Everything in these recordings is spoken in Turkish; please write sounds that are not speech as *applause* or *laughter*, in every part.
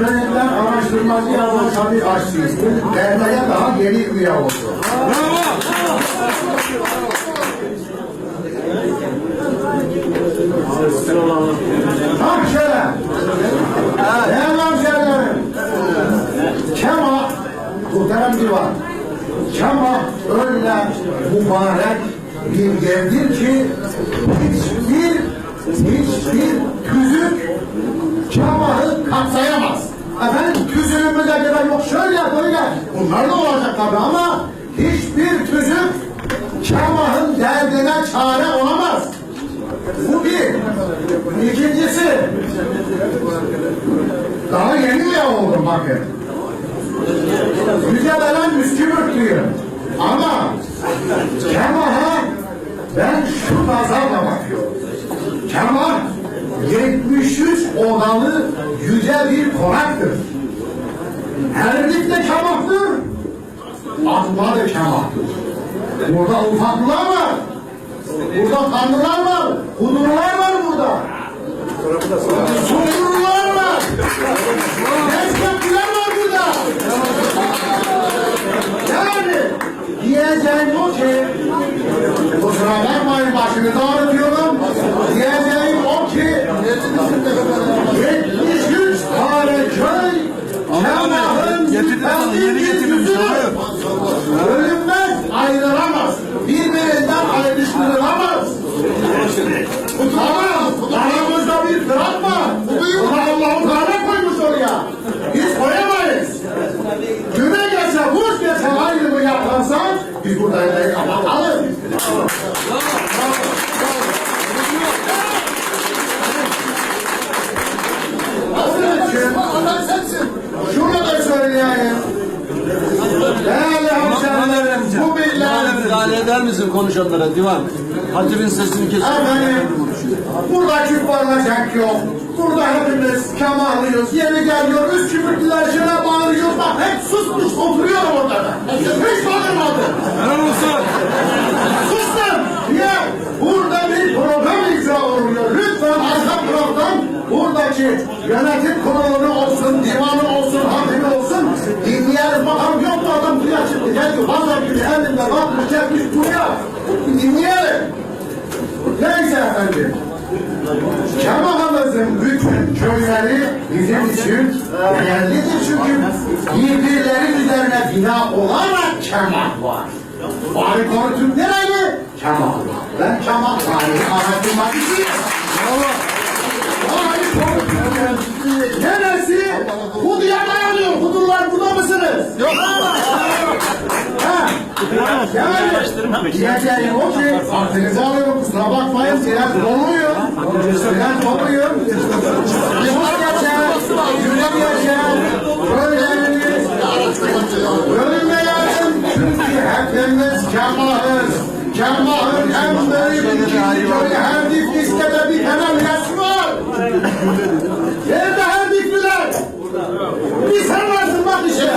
Köyünden araştırmacı yazan Kadir Aşçı. Derneğe daha yeni üye oldu. Hemşire. Değerli hemşirelerim. Kema, muhterem divan. Kema öyle mübarek bir yerdir ki hiçbir hiçbir tüzük Kemah'ı kapsayamaz. Efendim tüzüğümüze göre yok şöyle böyle. Bunlar da olacak tabii ama hiçbir tüzük Kemah'ın derdine çare olamaz. Bu bir. İkincisi, daha yeni ya oldum bakın. Yücelen Üsküdür'lüyüm. Ama Kemah'a ben şu nazarla bakıyorum. Kemah 73 odalı yüce bir konaktır. Erlik de Kemah'tır. Atma da Kemah'tır. Burada ufaklılar var. Burada tanrılar var. Hudurlar diyeceğim o ki kusura bakmayın başınızı ağrıtıyorum. Diyeceğim o ki 73 tane köy Kemah'ın yeni getirmiş ölümden ayrılamaz. Birbirinden ayrıştırılamaz. Ama aramızda bir fırat var. Bunu Allah'ın Teala koymuş oraya. Biz koyamayız. Güne gelse, kuş gelse ayrımı yaparsa biz burada elleri kapatalım. Onun için şunu da söyleyeyim. Değerli hemşehrilerim, bu bilgiler Müdahale eder misin konuşanlara divan? Hatibin sesini kes. Efendim, burada küfürleşek yok. Burada hepimiz kemahlıyız. Yeni geliyor, üst küfürlüler şuna bağırıyor. Bak hep susmuş, oturuyor orada da. Yönetim kurulunu olsun, divanı olsun, hakimi olsun dinleyelim. Bakalım yok mu adam buraya çıktı. Geldi pazar günü elinde bakmış gelmiş buraya. Dinleyelim. Neyse efendim. Kemahımızın bütün köyleri bizim için değerlidir çünkü birbirleri üzerine bina olarak kemah var. Bari korutun nereli? Kemah var. Ben kemah tarihi araştırmak istiyorum. Bari korutun neresi? Huduya dayanıyor. Hudurlar burada mısınız? Yok. Ha. Yani diyeceğim o ki aklınızı alıyorum kusura bakmayın biraz doluyum. Biraz doluyum. Yıllar geçer, yüzüm geçer. Böyleniz. Ölüme yakın çünkü hepimiz Kemah'ız. Kemah'ın en büyük ikinci köyü her difliste de bir tane resmi var. Nerede her difliler? Bir sen varsın bak işte.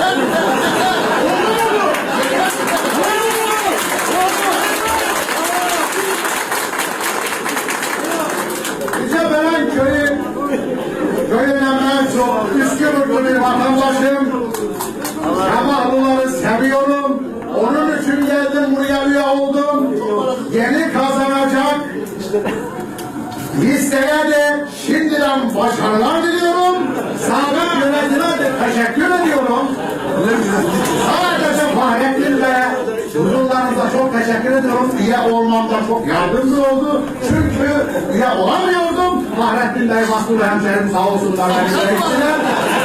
Oldu mu bu? Bize veren köyün köyünden en çok Üsküdar'lı bir vatandaşım. Kemahlıları seviyorum. Onun için geldim buraya üye oldum. Yeni kazanacak listeye de şimdiden başarılar diliyorum. Sağlık yönetimine de teşekkür ediyorum. Sadece Fahrettin ve huzurlarınıza çok teşekkür ediyorum. Üye olmamda çok yardımcı oldu. Çünkü üye olamıyordum. Fahrettin Bey, Mahmut hemşerim sağ olsunlar. *laughs*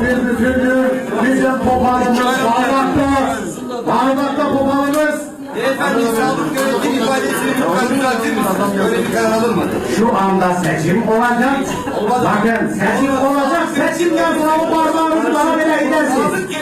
bir bütündür. Bizim popalımız Bağdat'ta. Bağdat'ta popalımız Beyefendi sağlık yönetimi ifadesini lütfen düzeltiniz. Böyle bir karar alınmadı. Şu anda seçim olacak. Bakın seçim olacak. Seçimden sonra bu parmağınızı bana bile edersiniz.